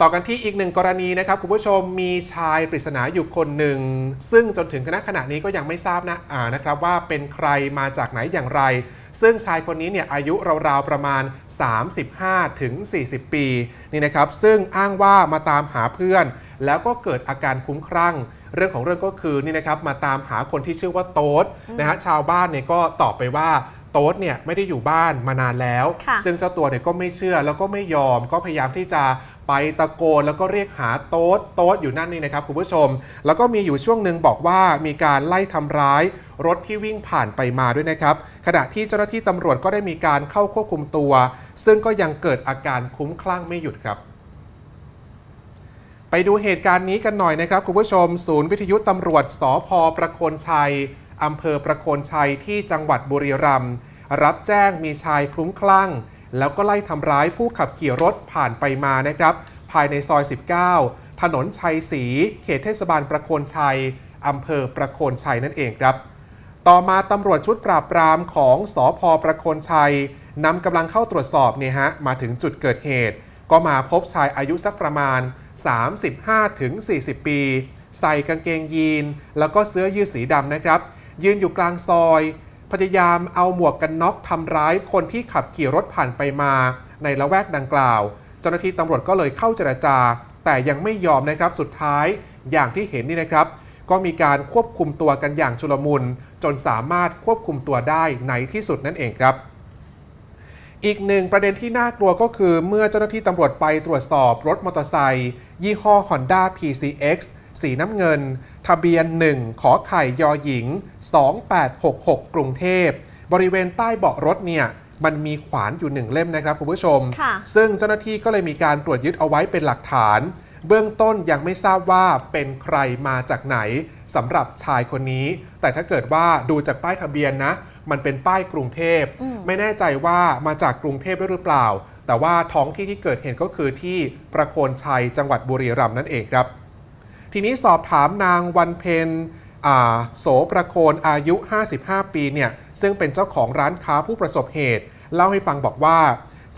ต่อกันที่อีกหนึ่งกรณีนะครับ คุณผู้ชมมีชายปริศนาอยู่คนหนึ่ง ซึ่งจนถึงณขณะนี้ก็ยังไม่ทราบนะอ่านะครับว่าเป็นใครมาจากไหนอย่างไร ซึ่งชายคนนี้เนี่ยอายุราวๆประมาณ 35ถึง40ปีนี่นะครับซึ่งอ้างว่ามาตามหาเพื่อน แล้วก็เกิดอาการคุ้มครั่ง เรื่องของเรื่องก็คือนี่นะครับมาตามหาคนที่ชื่อว่าโต๊ดนะฮะชาวบ้านเนี่ยก็ตอบไปว่าโต๊ดเนี่ยไม่ได้อยู่บ้านมานานแล้วค่ะซึ่งเจ้าตัวเนี่ยก็ไม่เชื่อแล้วก็ไม่ยอมก็พยายามที่จะ ไปตะโกนแล้วก็เรียกหาโต๊ดโต๊ดอยู่นั่นนี่นะครับคุณผู้ชม แล้วก็มีอยู่ช่วงหนึ่งบอกว่ามีการไล่ทำร้ายรถที่วิ่งผ่านไปมาด้วยนะครับ ขณะที่เจ้าหน้าที่ตำรวจก็ได้มีการเข้าควบคุมตัว ซึ่งก็ยังเกิดอาการคุ้มคลั่งไม่หยุดครับ ไปดูเหตุการณ์นี้กันหน่อยนะครับคุณผู้ชม ศูนย์วิทยุตำรวจสพประโคนชัยอำเภอประโคนชัยที่จังหวัดบุรีรัมย์รับแจ้งมีชายคลุ้มคลั่ง แล้วก็ไล่ทำร้ายผู้ขับขี่รถผ่านไปมานะครับภายในซอย 19 ถนนชัยศรีเขตเทศบาลประโคนชัยอำเภอประโคนชัยนั่นเองครับ ต่อมาตำรวจชุดปราบปรามของสอพประโคนชัยนำกำลังเข้าตรวจสอบเนี่ยฮะมาถึงจุดเกิดเหตุ ก็มาพบชายอายุสักประมาณ 35-40 ปี ใส่กางเกงยีน แล้วก็เสื้อยืดสีดำนะครับ ยืนอยู่กลางซอย พยายามเอาหมวกกันน็อกทำร้ายคนที่ขับขี่รถผ่านไปมาในละแวกดังกล่าว เจ้าหน้าที่ตำรวจก็เลยเข้าเจรจา แต่ยังไม่ยอมนะครับสุดท้ายอย่างที่เห็นนี่นะครับ ก็มีการควบคุมตัวกันอย่างชุลมุน จนสามารถควบคุมตัวได้ในที่สุดนั่นเองครับ อีกหนึ่งประเด็นที่น่ากลัวก็คือเมื่อเจ้าหน้าที่ตำรวจไปตรวจสอบรถมอเตอร์ไซค์ยี่ห้อ Honda PCX สีน้ำเงิน ทะเบียน 1 ขอไข่ยอหญิง 2866 กรุงเทพ บริเวณใต้เบาะรถเนี่ยมันมีขวานอยู่หนึ่งเล่มนะครับคุณผู้ชมค่ะซึ่งเจ้าหน้าที่ก็เลยมีการตรวจยึดเอาไว้เป็นหลักฐาน เบื้องต้นยังไม่ทราบว่าเป็นใครมาจากไหนสำหรับชายคนนี้ แต่ถ้าเกิดว่าดูจากป้ายทะเบียนนะ มันเป็นป้ายกรุงเทพอืมไม่แน่ใจว่ามาจากกรุงเทพด้วยหรือเปล่า แต่ว่าท้องที่ที่เกิดเหตุก็คือที่ประโคนชัยจังหวัดบุรีรัมย์นั่นเองครับ ทีนี้สอบถามนางวันเพ็ญอ่าโสประโคนอายุ 55 ปีเนี่ยซึ่งเป็นเจ้าของร้านค้าผู้ประสบเหตุ เล่าให้ฟังบอกว่า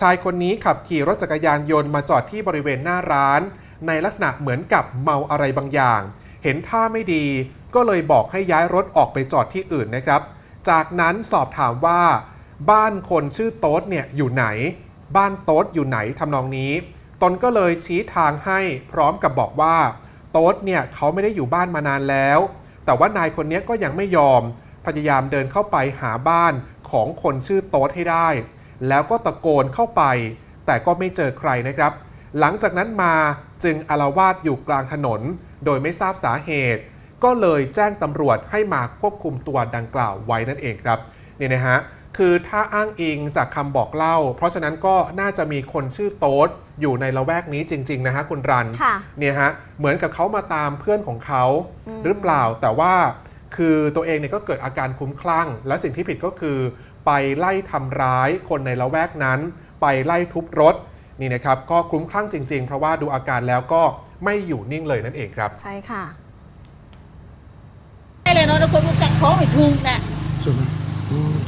ชายคนนี้ขับขี่รถจักรยานยนต์มาจอดที่บริเวณหน้าร้าน ในลักษณะเหมือนกับเมาอะไรบางอย่าง เห็นท่าไม่ดี ก็เลยบอกให้ย้ายรถออกไปจอดที่อื่นนะครับ จากนั้นสอบถามว่า บ้านคนชื่อโต๊ดเนี่ยอยู่ไหน บ้านโต๊ดอยู่ไหนทำนองนี้ ตนก็เลยชี้ทางให้พร้อมกับบอกว่า โต๊ดเนี่ยเขาไม่ได้อยู่บ้านมานานแล้ว แต่ว่านายคนนี้ก็ยังไม่ยอม พยายามเดินเข้าไปหาบ้านของคนชื่อโต๊ดให้ได้ แล้วก็ตะโกนเข้าไป แต่ก็ไม่เจอใครนะครับ หลังจากนั้นมาจึงอารวาสอยู่กลางถนน โดยไม่ทราบสาเหตุ ก็เลยแจ้งตำรวจให้มาควบคุมตัวดังกล่าวไว้นั่นเองครับ นี่นะฮะ คือถ้าอ้างอิงจากคำบอกเล่า เพราะฉะนั้นก็น่าจะมีคนชื่อโต๊ดอยู่ในละแวกนี้จริง ๆ นะฮะคุณรันค่ะ เนี่ยฮะเหมือนกับเขามาตามเพื่อนของเขาอืมหรือเปล่าแต่ว่า คือตัวเองเนี่ยก็เกิดอาการคลุ้มคลั่ง และสิ่งที่ผิดก็คือ ไปไล่ทำร้ายคนในละแวกนั้น ไปไล่ทุบรถนี่นะครับก็คลุ้มคลั่งจริง ๆ เพราะว่าดูอาการแล้วก็ไม่อยู่นิ่งเลยนั่นเองครับ ใช่ค่ะไม่เลยเนาะแล้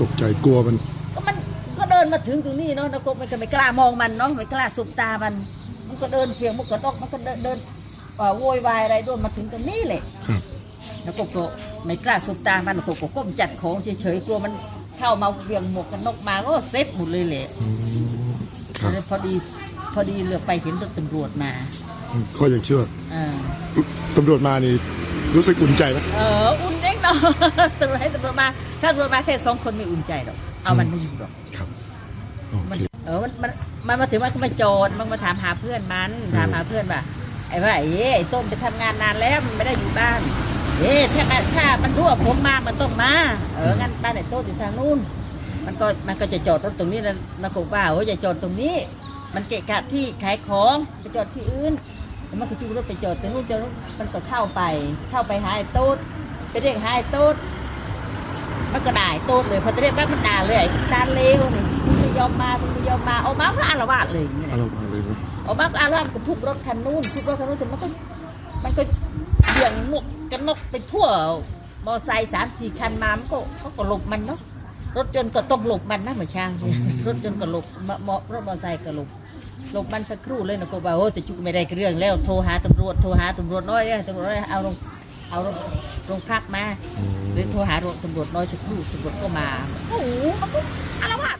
ตกใจกลัวมัน ก็มันก็เดินมาถึงตรงนี้เนาะแล้วก็มันก็ไม่กล้ามองมันเนาะไม่กล้าสบตามัน มันก็เดินเสียงมันก็ตกมันก็เดินเดินเอ่อโวยวายอะไรด้วยมาถึงตรงนี้เลยครับแล้วก็ก็ไม่กล้าสบตามันแล้วก็ก็ก้มจัดของเฉยๆกลัวมันเข้ามาเวียงหมวกกันนกมาก็เซฟหมดเลยแหละ อืมครับแล้วพอดีพอดีเหลือไปเห็นรถตำรวจมาก็ยังเชื่อเออตำรวจมานี่รู้สึกอุ่นใจไหมเออ อุ่น เองเนาะตำรวจให้ตำรวจมา ถ้าตำรวจมาแค่สองคนไม่อุ่นใจหรอก เอามันไม่อยู่หรอกครับโอมันเคเออมันมันมันมาถึงมันก็มาโจรมันมาถามหาเพื่อนมันอืมถามหาเพื่อนว่าไอ้ว่าเอ้ไอ้ต้นไปทำงานนานแล้วมันไม่ได้อยู่บ้านเอ๊ะถ้าถ้ามันรู้ว่าผมมามันต้องมาเอองั้นบ้านไอ้ต้นอยู่ทางนู้นมันก็มันก็จะจอดรถตรงนี้แล้วแล้วก็ว่าโอ้ยอย่าจอดตรงนี้ มันเกะกะที่ขายของไปจอดที่อื่นแล้วมันก็จูงรถไปจอดตรงนู้นจอดนู้นมันก็เข้าไป เข้าไปหาไอ้โต๊ด ไปเรียกหาไอ้โต๊ดมันก็ด่าไอ้โต๊ดเลยพอจะเรียกว่ามันด่าเลยไอ้สัตว์เลวนี่มึงไม่ยอมมามึงไม่ยอมมาเอามาก็อารวาสเลยอย่างเงี้ยอารมณ์อะไรวะเอามาก็อารวาสก็ทุบรถคันนู้นทุบรถคันนู้นแต่มันก็มันก็เบี่ยงหมวกกันนกไปทั่วมอไซค์สามสี่คันมามันก็เขาก็หลบมันเนาะรถยนต์ก็ต้องหลบมันนะเหมือนช่างเนี่ยรถยนต์ก็หลบมอมอรถมอไซค์ก็หลบหลบมันสักครู่เลยนะก็บอกโอ้แต่จุกไม่ได้เรื่องแล้วโทรหาตำรวจโทรหาตำรวจน้อยเลยตำรวจน้อยเอาลง เอาลงโรงพักมาหรือโทรหาโรงตำรวจน้อยสักครู่ตำรวจก็มา โอ้โหมันก็อารวาส